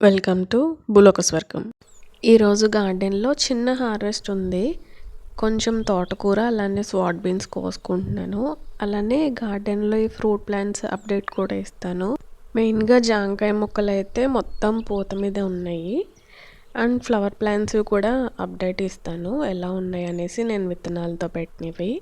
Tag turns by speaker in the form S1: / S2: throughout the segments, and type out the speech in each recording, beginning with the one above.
S1: Welcome to బులోక స్వర్గం. ఈరోజు గార్డెన్లో చిన్న హార్వెస్ట్ ఉంది. కొంచెం తోటకూర అలానే స్వాట్ బీన్స్ కోసుకుంటున్నాను. అలానే గార్డెన్లో ఈ ఫ్రూట్ ప్లాంట్స్ అప్డేట్ కూడా ఇస్తాను. మెయిన్గా జాంకాయ మొక్కలు అయితే మొత్తం పూత మీద ఉన్నాయి. అండ్ ఫ్లవర్ ప్లాంట్స్ కూడా అప్డేట్ ఇస్తాను. ఎలా ఉన్నాయి అనేసి నేను విత్తనాలతో పెట్టినవి.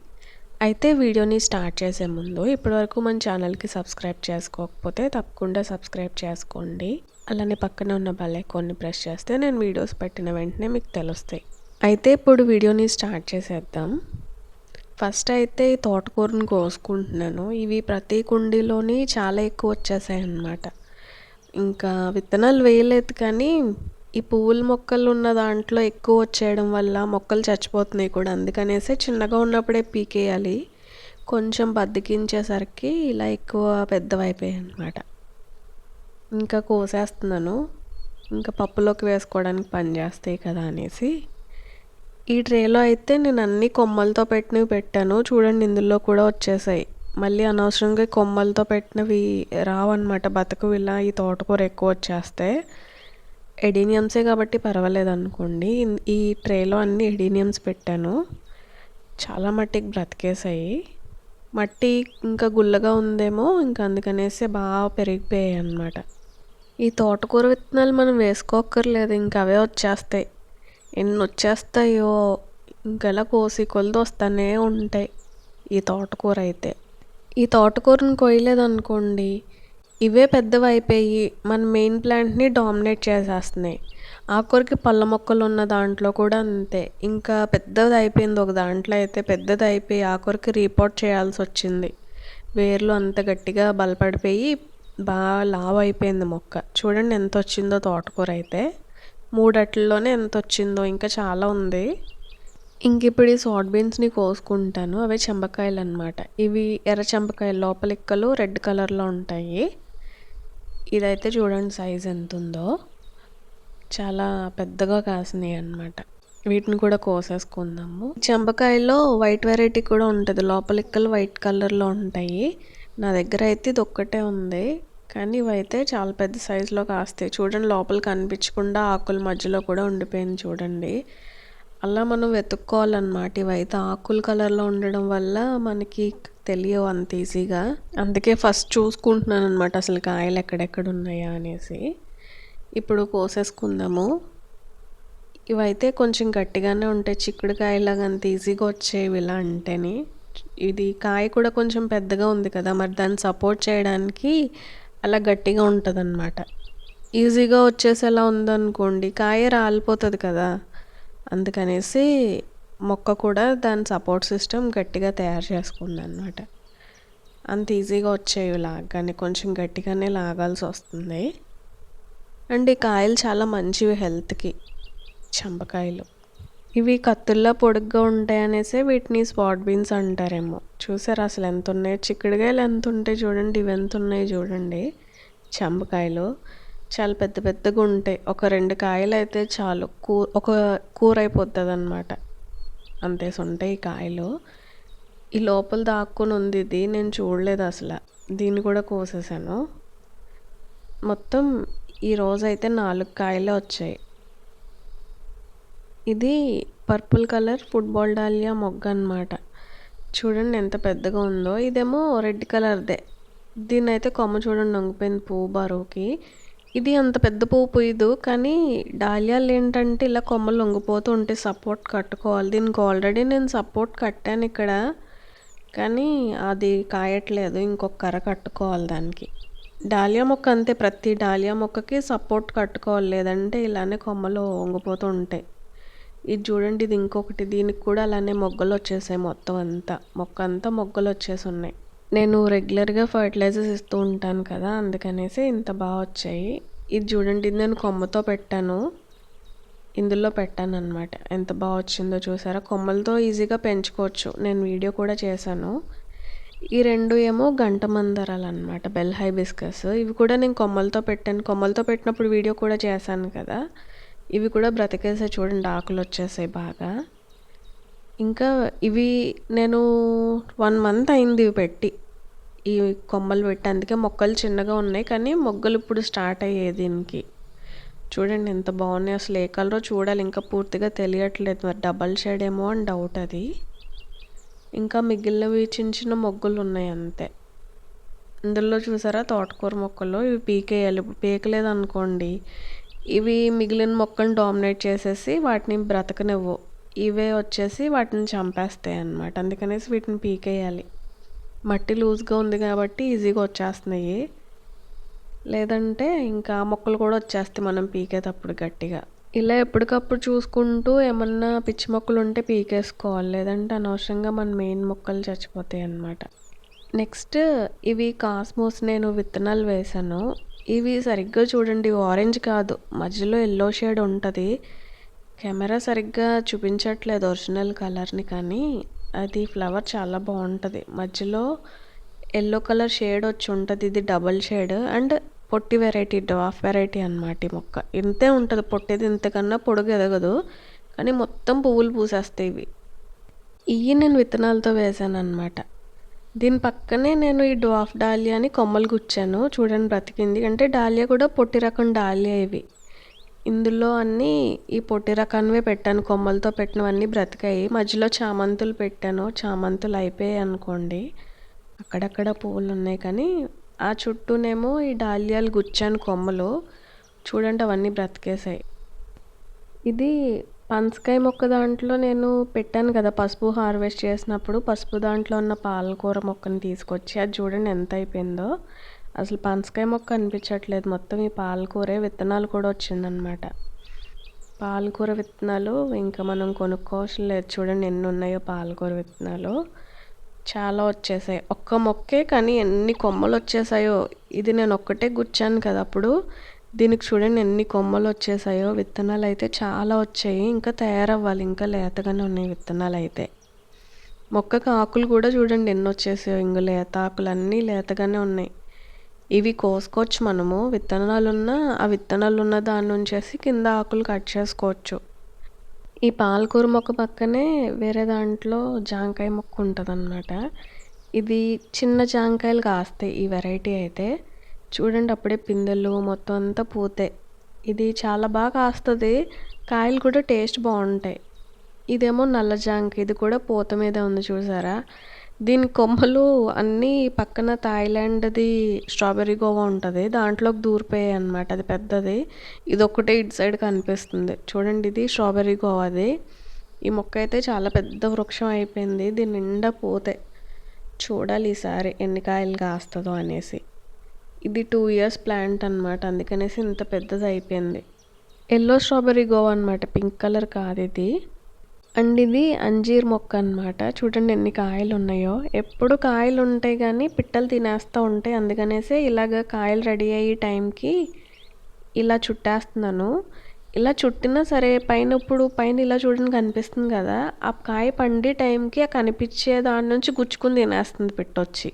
S1: అయితే వీడియోని స్టార్ట్ చేసే ముందు ఇప్పటివరకు మన ఛానల్కి సబ్స్క్రైబ్ చేసుకోకపోతే తప్పకుండా సబ్స్క్రైబ్ చేసుకోండి. అలానే పక్కన ఉన్న బెల్ ఐకాన్ని ప్రెస్ చేస్తే నేను వీడియోస్ పెట్టిన వెంటనే మీకు తెలుస్తాయి. అయితే ఇప్పుడు వీడియోని స్టార్ట్ చేసేద్దాం. ఫస్ట్ అయితే ఈ తోటకూరను కోసుకుంటున్నాను. ఇవి ప్రతి కుండీలోని చాలా ఎక్కువ వచ్చేసాయి అన్నమాట. ఇంకా విత్తనాలు వేయలేదు కానీ ఈ పువ్వుల మొక్కలు ఉన్న దాంట్లో ఎక్కువ వచ్చేయడం వల్ల మొక్కలు చచ్చిపోతున్నాయి కూడా. అందుకనేసి చిన్నగా ఉన్నప్పుడే పీకేయాలి. కొంచెం బద్దకించేసరికి ఇలా ఎక్కువ పెద్దవైపోయాయి అనమాట ఇంకా కోసేస్తున్నాను. ఇంకా పప్పులోకి వేసుకోవడానికి పనిచేస్తాయి కదా అనేసి. ఈ ట్రేలో అయితే నేను అన్ని కొమ్మలతో పెట్టినవి పెట్టాను. చూడండి ఇందులో కూడా వచ్చేసాయి. మళ్ళీ అనవసరంగా కొమ్మలతో పెట్టినవి రావన్నమాట. బతకు ఇలా ఈ తోటకూర ఎక్కువ వచ్చేస్తే. ఎడీనియమ్సే కాబట్టి పర్వాలేదు అనుకోండి. ఈ ట్రేలో అన్ని ఎడీనియమ్స్ పెట్టాను. చాలా మట్టికి బ్రతికేసాయి. మట్టి ఇంకా గుల్లగా ఉందేమో ఇంకా అందుకనేసి బాగా పెరిగిపోయాయి అన్నమాట. ఈ తోటకూర విత్తనాలు మనం వేసుకోక్కర్లేదు ఇంక అవే వచ్చేస్తాయి. ఎన్ని వచ్చేస్తాయో ఇంకెలా కోసి కొలది వస్తూనే ఉంటాయి ఈ తోటకూర అయితే. ఈ తోటకూరను కొయ్యలేదనుకోండి ఇవే పెద్దవి అయిపోయి మన మెయిన్ ప్లాంట్ని డామినేట్ చేసేస్తున్నాయి. ఆకుకూరకి పళ్ళ మొక్కలు ఉన్న దాంట్లో కూడా అంతే. ఇంకా పెద్దది అయిపోయింది ఒక దాంట్లో అయితే పెద్దది అయిపోయి ఆకుకూరకి రీపోర్ట్ చేయాల్సి వచ్చింది. వేర్లు అంత గట్టిగా బలపడిపోయి బాగా లావు అయిపోయింది మొక్క. చూడండి ఎంత వచ్చిందో తోటకూర అయితే. మూడట్లలోనే ఎంత వచ్చిందో ఇంకా చాలా ఉంది. ఇంక ఇప్పుడు ఈ సాట్ బీన్స్ని కోసుకుంటాను. అవి చెంబకాయలు అనమాట ఇవి ఎర్ర చెంబకాయలు లోపలిక్కలు రెడ్ కలర్లో ఉంటాయి. ఇదైతే చూడండి సైజ్ ఎంత ఉందో చాలా పెద్దగా కాసినాయి అనమాట వీటిని కూడా కోసేసుకుందాము. చెంబకాయలో వైట్ వెరైటీ కూడా ఉంటుంది. లోపలిక్కలు వైట్ కలర్లో ఉంటాయి. నా దగ్గర అయితే ఇది ఒక్కటే ఉంది. కానీ ఇవైతే చాలా పెద్ద సైజులో కాస్తాయి. చూడండి లోపల కనిపించకుండా ఆకుల మధ్యలో కూడా ఉండిపోయింది చూడండి. అలా మనం వెతుక్కోవాలన్నమాట. ఇవైతే ఆకుల కలర్లో ఉండడం వల్ల మనకి తెలియవు అంత ఈజీగా. అందుకే ఫస్ట్ చూసుకుంటున్నాను అనమాట అసలు కాయలు ఎక్కడెక్కడ ఉన్నాయా అనేసి. ఇప్పుడు కోసేసుకుందాము. ఇవైతే కొంచెం గట్టిగానే ఉంటాయి. చిక్కుడుకాయలాగా అంత ఈజీగా వచ్చేవి ఇలా అంటేనే. ఇది కాయ కూడా కొంచెం పెద్దగా ఉంది కదా మరి దాన్ని సపోర్ట్ చేయడానికి అలా గట్టిగా ఉంటుందన్నమాట. ఈజీగా వచ్చేసేలా ఉందనుకోండి కాయ రాలిపోతుంది కదా. అందుకనేసి మొక్క కూడా దాని సపోర్ట్ సిస్టమ్ గట్టిగా తయారు చేసుకుంది అనమాట అంత ఈజీగా వచ్చేవి లాగానే కొంచెం గట్టిగానే లాగాల్సి వస్తుంది. అండ్ ఈ కాయలు చాలా మంచివి హెల్త్కి. చంపకాయలు. ఇవి కత్తుల్లా పొడుగ్గా ఉంటాయి అనేసి వీటిని స్పాట్ బీన్స్ అంటారేమో. చూసారు అసలు ఎంత ఉన్నాయి చిక్కుడుకాయలు ఎంత ఉంటాయి చూడండి ఇవి ఎంత ఉన్నాయి చూడండి. చెంబకాయలు. చాలా పెద్ద పెద్దగా ఉంటాయి. ఒక రెండు కాయలు అయితే చాలు. కూ ఒక కూర అయిపోతుంది అనమాట అంతేసి ఉంటాయి ఈ కాయలు. ఈ లోపల దాక్కుని ఉంది ఇది నేను చూడలేదు అసలు. దీన్ని కూడా కోసేసాను. మొత్తం ఈరోజు అయితే నాలుగు కాయలే వచ్చాయి. ఇది పర్పుల్ కలర్ ఫుట్బాల్ డాలియా మొగ్గ అనమాట చూడండి ఎంత పెద్దగా ఉందో. ఇదేమో రెడ్ కలర్దే. దీని అయితే కొమ్మ చూడండి వంగిపోయింది పువ్వు బరువుకి. ఇది అంత పెద్ద పువ్వు పూయదు కానీ డాలియాలు ఏంటంటే ఇలా కొమ్మలు లొంగిపోతూ ఉంటే సపోర్ట్ కట్టుకోవాలి. దీనికి ఆల్రెడీ నేను సపోర్ట్ కట్టాను ఇక్కడ కానీ అది కాయట్లేదు. ఇంకొక కర్ర కట్టుకోవాలి దానికి. డాలియా మొక్క అంతే. ప్రతి డాలియా మొక్కకి సపోర్ట్ కట్టుకోవాలి లేదంటే ఇలానే కొమ్మలు వంగిపోతూ ఉంటాయి. ఇది చూడండి ఇది ఇంకొకటి. దీనికి కూడా అలానే మొగ్గలు వచ్చేసాయి మొత్తం అంతా. మొక్క అంతా మొగ్గలు వచ్చేసి ఉన్నాయి. నేను రెగ్యులర్గా ఫర్టిలైజర్స్ ఇస్తూ ఉంటాను కదా అందుకనేసి ఇంత బాగా వచ్చాయి. ఇది చూడండి ఇది నేను కొమ్మతో పెట్టాను. ఇందులో పెట్టాను అనమాట ఎంత బాగా వచ్చిందో చూసారా? కొమ్మలతో ఈజీగా పెంచుకోవచ్చు. నేను వీడియో కూడా చేశాను. ఈ రెండు ఏమో గంట మందరాలు అనమాట బెల్ హైబిస్కస్. ఇవి కూడా నేను కొమ్మలతో పెట్టాను. కొమ్మలతో పెట్టినప్పుడు వీడియో కూడా చేశాను కదా. ఇవి కూడా బ్రతికేసే చూడండి ఆకులు వచ్చేసాయి బాగా. ఇంకా ఇవి నేను వన్ మంత్ అయింది ఇవి పెట్టి ఈ కొమ్మలు పెట్టి. అందుకే మొక్కలు చిన్నగా ఉన్నాయి కానీ మొగ్గలు ఇప్పుడు స్టార్ట్ అయ్యాయి దీనికి. చూడండి ఎంత బాగున్నాయి అసలు ఏ కలరో చూడాలి ఇంకా పూర్తిగా తెలియట్లేదు. మరి డబల్ షేడ్ ఏమో అని డౌట్ అది. ఇంకా మిగిలినవి చిన్న చిన్న మొగ్గులు ఉన్నాయి అంతే. ఇందులో చూసారా తోటకూర మొక్కలు. ఇవి పీకేయాలి పీకలేదు అనుకోండి ఇవి మిగిలిన మొక్కలను డామినేట్ చేసేసి వాటిని బ్రతకనివ్వు. ఇవే వచ్చేసి వాటిని చంపేస్తాయి అన్నమాట. అందుకనేసి వీటిని పీకేయాలి. మట్టి లూజ్గా ఉంది కాబట్టి ఈజీగా వచ్చేస్తున్నాయి. లేదంటే ఇంకా మొక్కలు కూడా వచ్చేస్తాయి మనం పీకేటప్పుడు గట్టిగా. ఇలా ఎప్పటికప్పుడు చూసుకుంటూ ఏమన్నా పిచ్చి మొక్కలు ఉంటే పీకేసుకోవాలి. లేదంటే అనవసరంగా మన మెయిన్ మొక్కలు చచ్చిపోతాయి అన్నమాట. నెక్స్ట్ ఇవి కాస్మోస్ నేను విత్తనాలు వేశాను. ఇవి సరిగ్గా చూడండి ఆరెంజ్ కాదు. మధ్యలో ఎల్లో షేడ్ ఉంటుంది. కెమెరా సరిగ్గా చూపించట్లేదు ఒరిజినల్ కలర్ని కానీ. అది ఫ్లవర్ చాలా బాగుంటుంది. మధ్యలో ఎల్లో కలర్ షేడ్ వచ్చి ఉంటుంది. ఇది డబల్ షేడ్ అండ్ పొట్టి వెరైటీ డాఫ్ వెరైటీ అనమాట ఈ మొక్క. ఇంతే ఉంటుంది. పొట్టేది ఇంతకన్నా పొడుగు ఎదగదు. కానీ మొత్తం పువ్వులు పూసేస్తాయి ఇవి. ఇవి నేను విత్తనాలతో వేసాను అనమాట దీని పక్కనే నేను ఈ డ్వాఫ్ డాలియాని కొమ్మలు గుచ్చాను. చూడండి బ్రతికింది. అంటే డాలియా కూడా పొట్టి రకం డాలియా ఇవి. ఇందులో అన్నీ ఈ పొట్టి రకానివే పెట్టాను. కొమ్మలతో పెట్టినవన్నీ బ్రతికాయి. మధ్యలో చామంతులు పెట్టాను. చామంతులు అయిపోయాయి అనుకోండి. అక్కడక్కడ పువ్వులు ఉన్నాయి కానీ ఆ చుట్టూనేమో ఈ డాలియాలు గుచ్చాను కొమ్మలు. చూడండి అవన్నీ బ్రతికేసాయి ఇది పనసకాయ మొక్క దాంట్లో నేను పెట్టాను కదా పసుపు హార్వెస్ట్ చేసినప్పుడు. పసుపు దాంట్లో ఉన్న పాలకూర మొక్కని తీసుకొచ్చి అది చూడండి ఎంత అయిపోయిందో. అసలు పనసకాయ మొక్క అనిపించట్లేదు. మొత్తం ఈ పాలకూరే విత్తనాలు కూడా వచ్చిందనమాట. పాలకూర విత్తనాలు ఇంకా మనం కొనుక్కోవసం లేదు. చూడండి ఎన్ని ఉన్నాయో పాలకూర విత్తనాలు. చాలా వచ్చేసాయి. ఒక్క మొక్కే కానీ ఎన్ని కొమ్మలు వచ్చేసాయో ఇది నేను ఒక్కటే గుచ్చాను కదా అప్పుడు. దీనికి చూడండి ఎన్ని కొమ్మలు వచ్చేసాయో. విత్తనాలు అయితే చాలా వచ్చాయి. ఇంకా తయారవ్వాలి. ఇంకా లేతగానే ఉన్నాయి విత్తనాలు అయితే మొక్కకు ఆకులు కూడా చూడండి ఎన్ని వచ్చేసాయో. ఇంక లేత ఆకులు అన్నీ లేతగానే ఉన్నాయి. ఇవి కోసుకోవచ్చు మనము. విత్తనాలు ఉన్న ఆ విత్తనాలు ఉన్న దాని నుంచేసి కింద ఆకులు కట్ చేసుకోవచ్చు. ఈ పాలకూర మొక్క పక్కనే వేరే దాంట్లో జాంకాయ మొక్క ఉంటుందన్నమాట. ఇది చిన్న జాంకాయలు కాస్తాయి. ఈ వెరైటీ అయితే. చూడండి అప్పుడే పిందెలు మొత్తం అంతా పూతాయి. ఇది చాలా బాగా కాస్తుంది. కాయలు కూడా టేస్ట్ బాగుంటాయి. ఇదేమో నల్ల జాంక ఇది కూడా పూత మీద ఉంది చూసారా? దీని కొమ్మలు అన్నీ పక్కన థాయిలాండ్ది స్ట్రాబెర్రీ గోవా ఉంటుంది. దాంట్లోకి దూరిపోయాయి అనమాట అది పెద్దది. ఇది ఒక్కటే ఇటు సైడ్ కనిపిస్తుంది. చూడండి ఇది స్ట్రాబెర్రీ గోవాది. ఈ మొక్క అయితే చాలా పెద్ద వృక్షం అయిపోయింది. దీని నిండా పోతే చూడాలి ఈసారి ఎన్ని కాయలు కాస్తుందో అనేసి. ఇది టూ ఇయర్స్ ప్లాంట్ అనమాట అందుకనేసి ఇంత పెద్దది అయిపోయింది. ఎల్లో స్ట్రాబెర్రీ గోవా అనమాట పింక్ కలర్ కాదు ఇది. అండ్ ఇది అంజీర్ మొక్క అనమాట చూడండి ఎన్ని కాయలు ఉన్నాయో. ఎప్పుడు కాయలు ఉంటాయి కానీ పిట్టలు తినేస్తూ ఉంటాయి. అందుకనేసి ఇలాగ కాయలు రెడీ అయ్యే టైంకి ఇలా చుట్టేస్తున్నాను. ఇలా చుట్టినా సరే పైన ఇప్పుడు పైన ఇలా చూడడానికి కనిపిస్తుంది కదా. ఆ కాయ పండే టైంకి ఆ కనిపించే దాని నుంచి గుచ్చుకుని తినేస్తుంది పిట్టొచ్చి.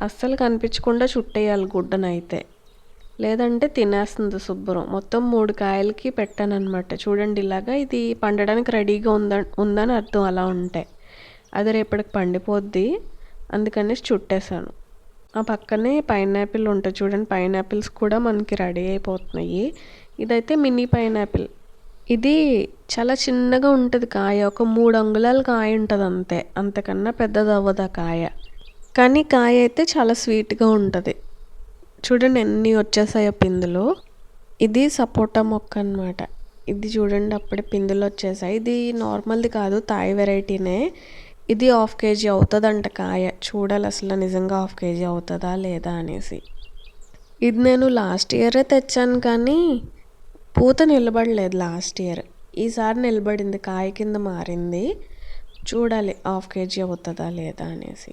S1: అస్సలు కనిపించకుండా చుట్టేయాలి గుడ్డనైతే. లేదంటే తినేస్తుంది శుభ్రం. మొత్తం మూడు కాయలకి పెట్టాను చూడండి ఇలాగా ఇది పండడానికి రెడీగా ఉంద ఉందని అర్థం అలా ఉంటే. అది రేపటికి పండిపోద్ది. అందుకనేసి చుట్టేశాను. ఆ పక్కనే పైనాపిల్ ఉంటుంది చూడండి. పైనాపిల్స్ కూడా మనకి రెడీ అయిపోతున్నాయి. ఇదైతే మినీ పైనాపిల్. ఇది చాలా చిన్నగా ఉంటుంది కాయ. ఒక మూడు అంగుళాల కాయ ఉంటుంది అంతే. అంతకన్నా పెద్దది అవ్వదు ఆ కాయ. కానీ కాయ అయితే చాలా స్వీట్గా ఉంటుంది. చూడండి ఎన్ని వచ్చేసాయో పిందులు. ఇది సపోటా మొక్క అనమాట ఇది చూడండి అప్పుడే పిందులు వచ్చేసాయి. ఇది నార్మల్ది కాదు తాయి వెరైటీనే. ఇది హాఫ్ కేజీ అవుతుందంట కాయ. చూడాలి అసలు నిజంగా హాఫ్ కేజీ అవుతుందా లేదా అనేసి. ఇది నేను లాస్ట్ ఇయరే తెచ్చాను కానీ పూత నిలబడలేదు లాస్ట్ ఇయర్. ఈసారి నిలబడింది కాయ కింద మారింది. చూడాలి హాఫ్ కేజీ అవుతుందా లేదా అనేసి.